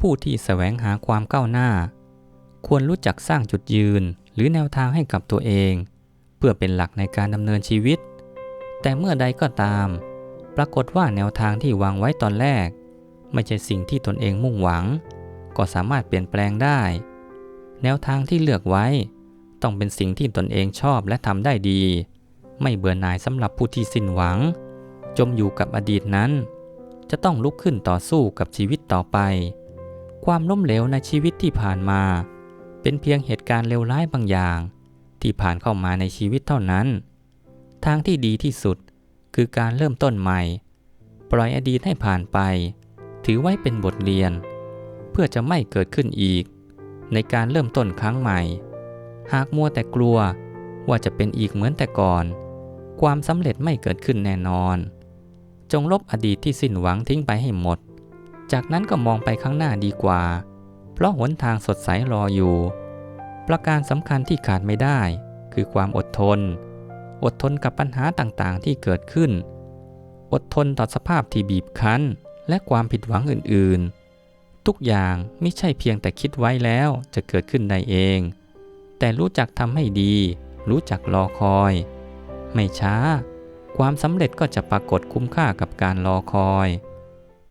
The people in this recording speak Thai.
ผู้ที่แสวงหาความก้าวหน้า ควรรู้จักสร้างจุดยืนหรือแนวทางให้กับตัวเอง เพื่อเป็นหลักในการดำเนินชีวิต แต่เมื่อใดก็ตาม ปรากฏว่าแนวทางที่วางไว้ตอนแรก ไม่ใช่สิ่งที่ตนเองมุ่งหวัง ก็สามารถเปลี่ยนแปลงได้ แนวทางที่เลือกไว้ ต้องเป็นสิ่งที่ตนเองชอบและทำได้ดี ไม่เบื่อหน่ายสำหรับผู้ที่สิ้นหวัง จมอยู่กับอดีตนั้น จะต้องลุกขึ้นต่อสู้กับชีวิตต่อไป ความล้มเหลวในชีวิตที่ผ่านมา เป็นเพียงเหตุการณ์เลวร้ายบางอย่าง ที่ผ่านเข้ามาในชีวิตเท่านั้น ทางที่ดีที่สุดคือการเริ่มต้นใหม่ ปล่อยอดีตให้ผ่านไป ถือไว้เป็นบทเรียน เพื่อจะไม่เกิดขึ้นอีก ในการเริ่มต้นครั้งใหม่ หากมัวแต่กลัวว่าจะเป็นอีกเหมือนแต่ก่อน ความสำเร็จไม่เกิดขึ้นแน่นอน จงลบอดีตที่สิ้นหวังทิ้งไปให้หมด จากนั้นก็มองไปข้างหน้าดีกว่า เพราะหนทางสดใสรออยู่ ประการสำคัญที่ขาดไม่ได้ คือความอดทน อดทนกับปัญหาต่างๆที่เกิดขึ้น อดทนต่อสภาพที่บีบคั้น และความผิดหวังอื่นๆ ทุกอย่างไม่ใช่เพียงแต่คิดไว้แล้วจะเกิดขึ้นได้เอง แต่รู้จักทำให้ดี รู้จักรอคอย ไม่ช้า ความสำเร็จก็จะปรากฏคุ้มค่ากับการรอคอย